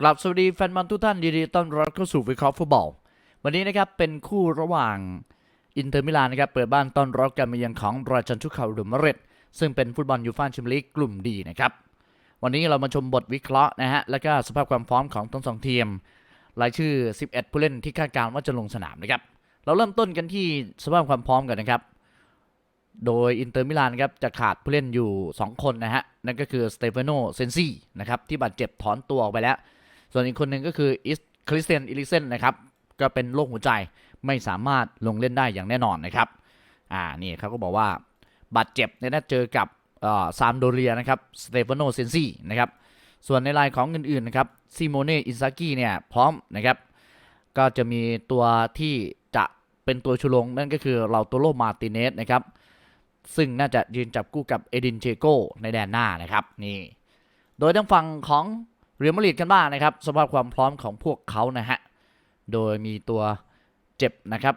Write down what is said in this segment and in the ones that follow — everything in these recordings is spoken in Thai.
กลับสวัสดีแฟนบอลทุกท่านยินดีต้อนรับเข้าสู่วิเคราะห์ฟุตบอล วันนี้นะครับเป็นคู่ระหว่างอินเตอร์มิลานนะครับเปิดบ้านต้อนรับการมาเยือนของราชันชุกเขาหรือมาเรตซึ่งเป็นฟุตบอลยูฟ่าแชมเปี้ยนลีกกลุ่มดีนะครับวันนี้เรามาชมบทวิเคราะห์นะฮะแล้วก็สภาพความพร้อมของทั้งสองทีมรายชื่อ 11 ผู้เล่นที่คาดการณ์ว่าจะลงสนามนะครับเราเริ่มต้นกันที่สภาพความพร้อมกันนะครับโดยอินเตอร์มิลานครับจะขาดผู้เล่นอยู่ 2 คนนะฮะนั่นก็คือสเตฟานโนเซนซี่นะครับที่บาดเจ็บถอนตัวออกไปแล้ว ส่วนอีกคนหนึ่งก็คืออิสคริสเตียนอิลิเซนนะครับก็เป็นโรคหัวใจไม่สามารถลงเล่นได้อย่างแน่นอนนะครับอ่านี่เขาก็บอกว่าบาดเจ็บเนี่ยนะเจอกับซามโดเรียนะครับสเตฟานโนเซนซี่นะครับส่วนในรายของอื่นๆนะครับซิโมเน่อินซากิเนี่ยพร้อมนะครับก็จะมีตัวที่จะเป็นตัวชุลงนั่นก็คือเราโตโรมาติเนสนะครับซึ่งน่าจะยืนจับคู่กับเอดินเชโกในแดนหน้านะครับนี่โดยทางฝั่งของ เรียลมาดริดกันบ้างนะครับสภาพความพร้อมของพวกเขานะฮะโดยมีตัวเจ็บนะครับ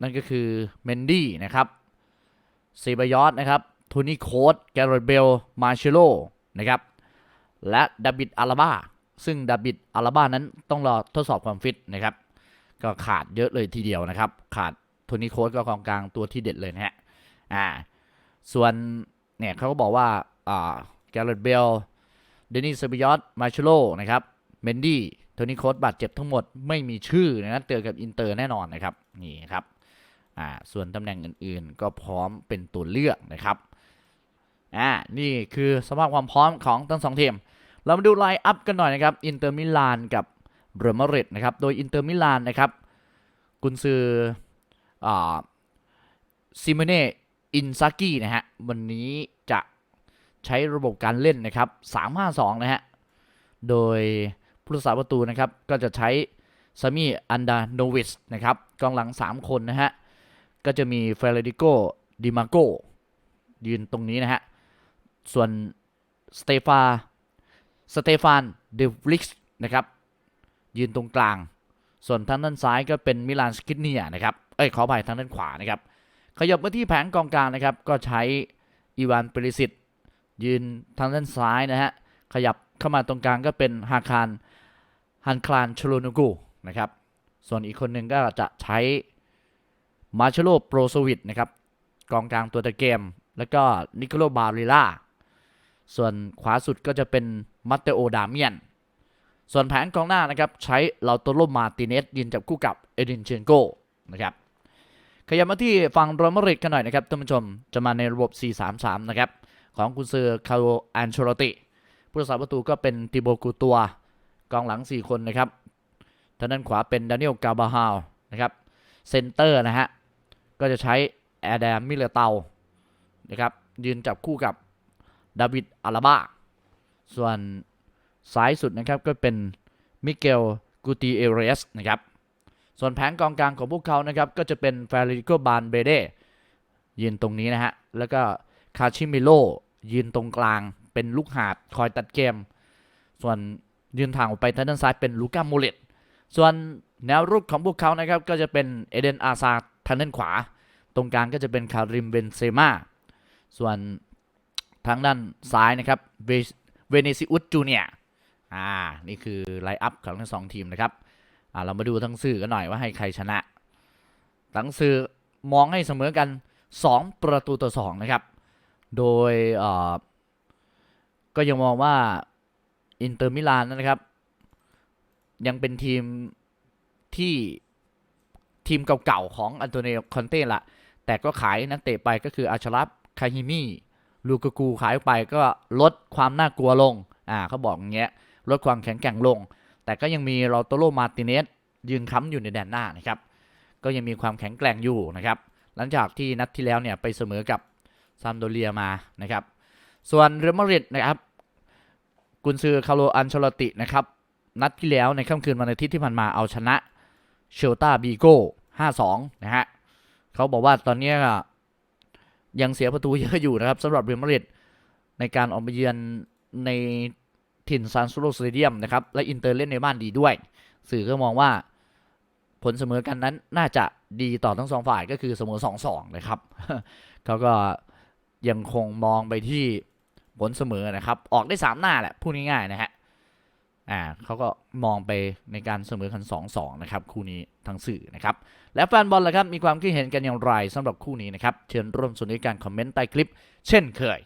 นั่นก็คือเมนดี้นะครับซีบายอสนะครับโทนี่โคดแกรเบลมาเชโลนะครับและดาบิดอาราบาซึ่งดาบิดอาราบานั้นต้องรอทดสอบความฟิตนะครับ ก็ขาดเยอะเลยทีเดียวนะครับ ขาดโทนี่โคดก็กองกลางตัวที่เด็ดเลยนะฮะอ่าส่วนเนี่ยเขาก็บอกว่าอ่าแกรเบล เดนิสเซบิยอสมาชโลนะครับเมนดี้โทนี่โคสบาดเจ็บทั้งหมดไม่มีชื่อนะเจอกับอินเตอร์แน่นอนนะครับนี่ครับอ่าส่วนตำแหน่งอื่นๆ ก็พร้อมเป็นตัวเลือกนะครับอ่านี่คือสภาพความพร้อมของทั้งสองทีมเรามาดูไลน์อัพกันหน่อยนะครับอินเตอร์มิลานกับเรอัลมาดริดนะครับโดยอินเตอร์มิลานนะครับกุนซืออ่าซิโมเน่อินซากินะฮะวันนี้จะ ใช้ระบบการเล่นนะครับ 352 นะฮะ โดยผู้รักษาประตูนะครับ ก็จะใช้ซามีอันดาโนวิชนะครับกองหลัง 3 คนนะฮะ ก็จะมีเฟรดิโกดิมาโกยืนตรงนี้นะฮะ ส่วนสเตฟาสเตฟานเดวลิกนะครับ ยืนตรงกลาง ส่วนทางด้านซ้ายก็เป็นมิลานสกินเนียนะครับ เอ้ยขออภัยทางด้านขวานะครับ ขยับมาที่แผงกองกลางนะครับ ก็ใช้อีวานเปริสิต ยืนทางด้านซ้ายนะฮะ ขยับเข้ามาตรงกลางก็เป็นฮาคารฮันคลานชโลนูกูนะครับ ส่วนอีกคนหนึ่งก็จะใช้มาชโลโปรโซวิดนะครับ กองกลางตัวตะเกม แล้วก็นิโคโลบาริล่า ส่วนขวาสุดก็จะเป็นมัตเตโอดาเมียน ส่วนแผงกองหน้านะครับ ใช้ลาโตโรมาติเนสยืนจับคู่กับเอดินเชนโกนะครับขยับมาที่ฝั่งโรมาริดกันหน่อยนะครับท่านผู้ชมจะมาในระบบ 4-3-3 นะครับ ของกุนซือคาโรอันโชโรติผู้รักษาประตูก็เป็นติโบกูตัว กองหลัง 4 คนนะครับทางด้านขวาเป็นดานิเอลกาบาฮาลนะครับเซนเตอร์นะฮะ ก็จะใช้แอดแดมมิเลเตานะครับยืนจับคู่กับดาวิดอาราบาส่วนซ้ายสุดนะครับก็เป็นมิเกลกูติเอเรสนะครับส่วนแผงกองกลางของพวกเขานะครับก็จะเป็นฟาริโกบานเบเดยืนตรงนี้นะฮะ แล้วก็คาชิมิโล ยืนตรงกลางเป็นลูกหาดคอยตัดเกม ส่วนยืนทางออกไปทางด้านซ้ายเป็นลูก้าโมเลตส่วนแนวรุกของพวกเขานะครับก็จะเป็นเอเดนอาซาทางด้านขวา ตรงกลางก็จะเป็นคาริมเบนเซมาส่วนทางด้านซ้ายนะครับเวเวเนซิอุสจูเนียอ่านี่คือไลน์อัพของทั้งสองทีมนะครับอ่าเรามาดูทั้งสื่อกันหน่อยว่าให้ใครชนะทั้งสื่อมองให้เสมอกัน 2 ประตูต่อ2นะครับ โดยก็ยังมองว่าอินเตอร์มิลานนะครับ ยังเป็นทีมที่ทีมเก่าๆของอันโตเนโอคอนเต้ละแต่ก็ขายนักเตะไปก็คืออาชลับคาฮิมีลูกากูขายไปก็ลดความน่ากลัวลง อ่าเขาบอกอย่างเงี้ย ลดความแข็งแกร่งลง แต่ก็ยังมีลอโตโรมาติเนสยืนค้ำอยู่ในแดนหน้านะครับ ก็ยังมีความแข็งแกร่งอยู่นะครับ หลังจากที่นัดที่แล้วเนี่ยไปเสมอกับ ซามโดเรียมานะครับ ส่วนเรอัลมาดริดนะครับกุนซือคาร์โลอันชลตินะครับ นัดที่แล้วในค่ำคืนวันอาทิตย์ที่ผ่านมาเอาชนะเชลตาบีโก้5-2 นะฮะเขาบอกว่าตอนนี้ยังเสียประตูเยอะอยู่นะครับสำหรับเรอัลมาดริดในการออกมาเยือนในถิ่นซานซูโรสเตเดียมนะครับ และอินเตอร์เล่นในบ้านดีด้วย สื่อก็มองว่าผลเสมอกันนั้นน่าจะดีต่อทั้งสองฝ่ายก็คือเสมอ2-2นะครับเขาก็ ยังคงมองไปที่ผลเสมอนะครับ ออกได้ 3 หน้าแหละพูดง่ายๆนะฮะอ่าเขาก็มองไปในการเสมอกัน2-2นะครับคู่นี้ทางสื่อนะครับ และแฟนบอลล่ะครับมีความคิดเห็นกันอย่างไรสำหรับคู่นี้นะครับ เชิญร่วมสนทนการคอมเมนต์ใต้คลิป เช่นเคย